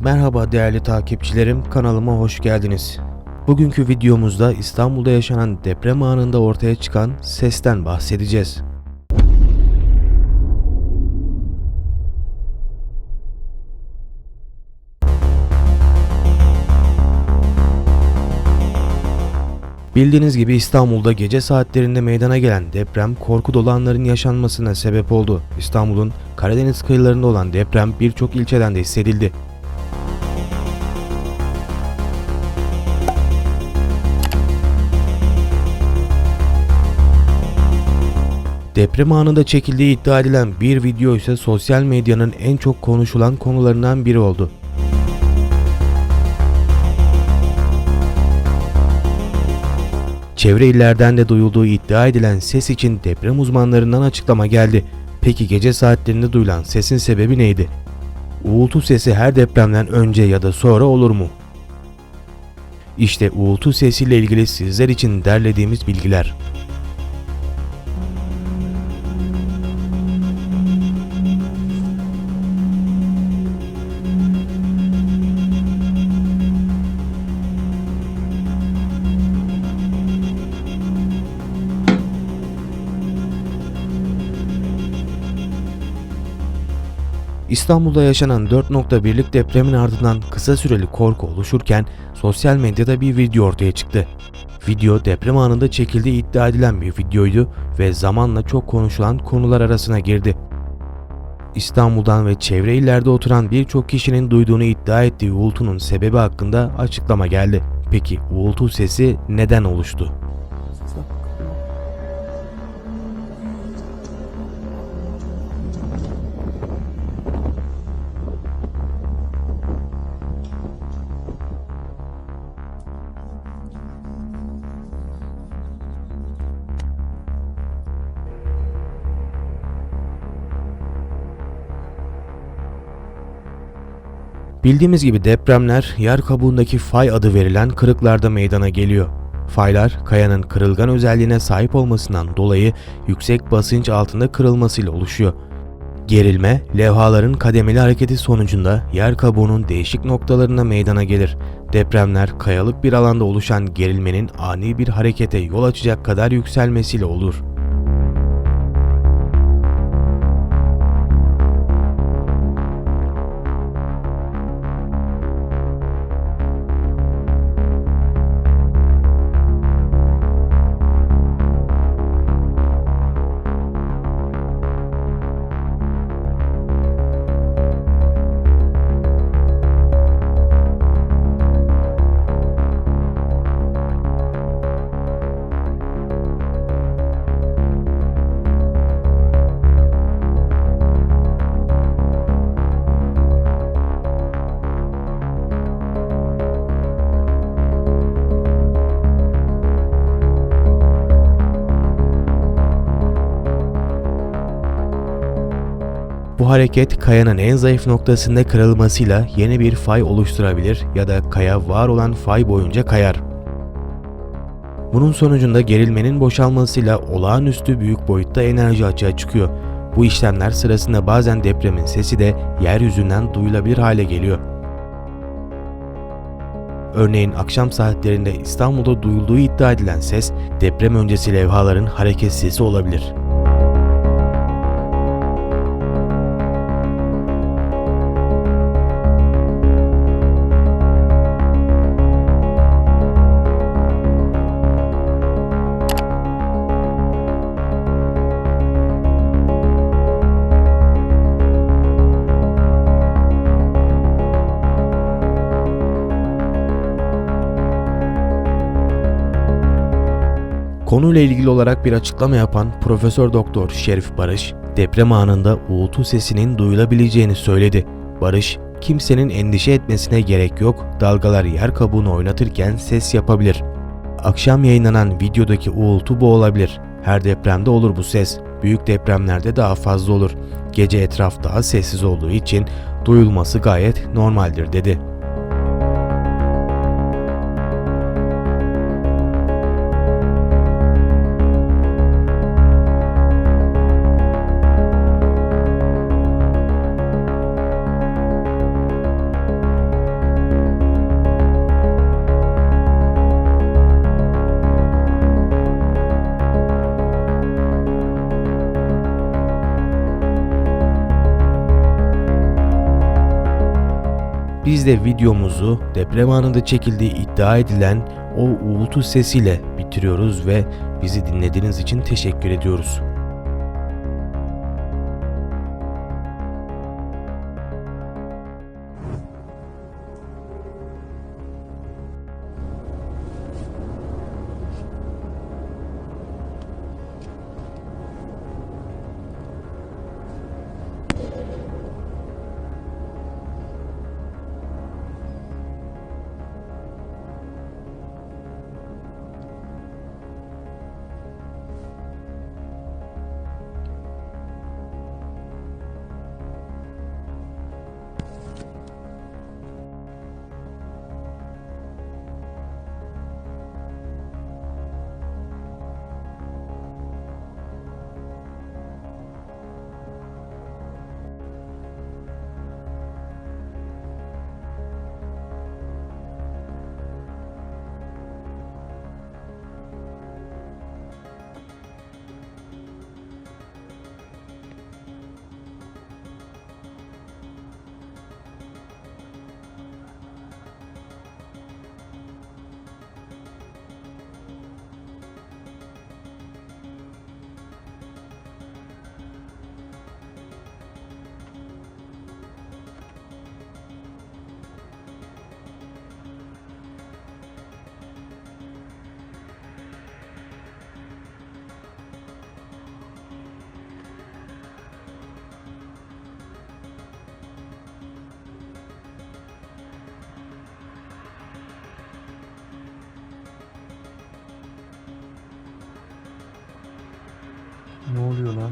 Merhaba değerli takipçilerim, kanalıma hoş geldiniz. Bugünkü videomuzda İstanbul'da yaşanan deprem anında ortaya çıkan sesten bahsedeceğiz. Bildiğiniz gibi İstanbul'da gece saatlerinde meydana gelen deprem korku dolu anların yaşanmasına sebep oldu. İstanbul'un Karadeniz kıyılarında olan deprem birçok ilçeden de hissedildi. Deprem anında çekildiği iddia edilen bir video ise sosyal medyanın en çok konuşulan konularından biri oldu. Çevre illerden de duyulduğu iddia edilen ses için deprem uzmanlarından açıklama geldi. Peki gece saatlerinde duyulan sesin sebebi neydi? Uğultu sesi her depremden önce ya da sonra olur mu? İşte uğultu sesiyle ilgili sizler için derlediğimiz bilgiler. İstanbul'da yaşanan 4.1'lik depremin ardından kısa süreli korku oluşurken sosyal medyada bir video ortaya çıktı. Video deprem anında çekildiği iddia edilen bir videoydu ve zamanla çok konuşulan konular arasına girdi. İstanbul'dan ve çevre illerde oturan birçok kişinin duyduğunu iddia ettiği uğultunun sebebi hakkında açıklama geldi. Peki uğultu sesi neden oluştu? Bildiğimiz gibi depremler yer kabuğundaki fay adı verilen kırıklarda meydana geliyor. Faylar kayanın kırılgan özelliğine sahip olmasından dolayı yüksek basınç altında kırılmasıyla oluşuyor. Gerilme, levhaların kademeli hareketi sonucunda yer kabuğunun değişik noktalarında meydana gelir. Depremler kayalık bir alanda oluşan gerilmenin ani bir harekete yol açacak kadar yükselmesiyle olur. Bu hareket kayanın en zayıf noktasında kırılmasıyla yeni bir fay oluşturabilir ya da kaya var olan fay boyunca kayar. Bunun sonucunda gerilmenin boşalmasıyla olağanüstü büyük boyutta enerji açığa çıkıyor. Bu işlemler sırasında bazen depremin sesi de yeryüzünden duyulabilir hale geliyor. Örneğin akşam saatlerinde İstanbul'da duyulduğu iddia edilen ses deprem öncesi levhaların hareket sesi olabilir. Konuyla ilgili olarak bir açıklama yapan Profesör Doktor Şerif Barış, deprem anında uğultu sesinin duyulabileceğini söyledi. Barış, kimsenin endişe etmesine gerek yok, dalgalar yer kabuğunu oynatırken ses yapabilir. Akşam yayınlanan videodaki uğultu bu olabilir. Her depremde olur bu ses. Büyük depremlerde daha fazla olur. Gece etraf daha sessiz olduğu için duyulması gayet normaldir dedi. De videomuzu deprem anında çekildiği iddia edilen o uğultu sesiyle bitiriyoruz ve bizi dinlediğiniz için teşekkür ediyoruz. Ne oluyor lan?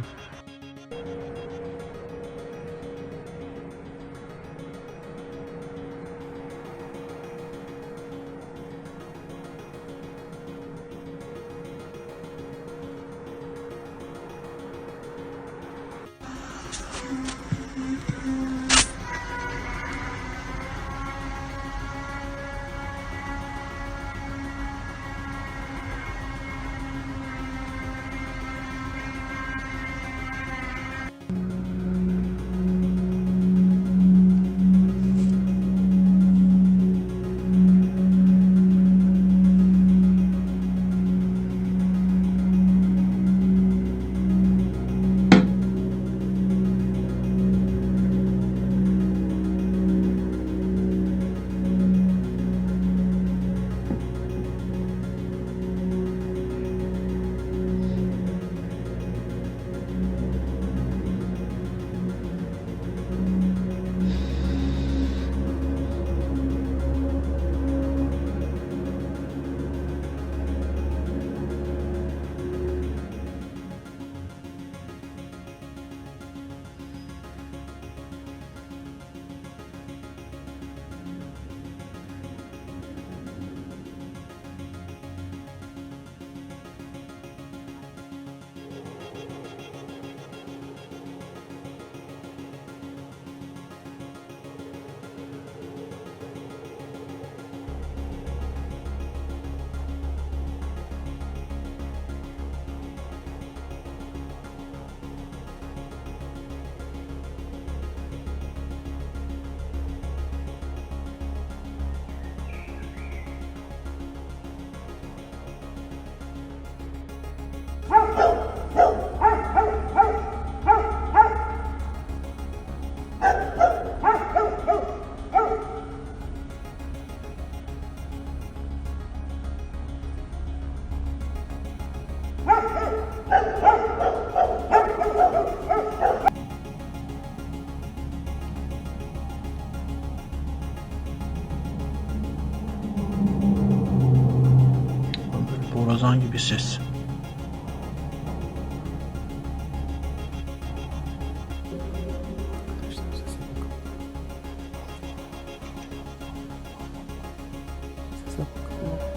bir ses. Sesine bakalım.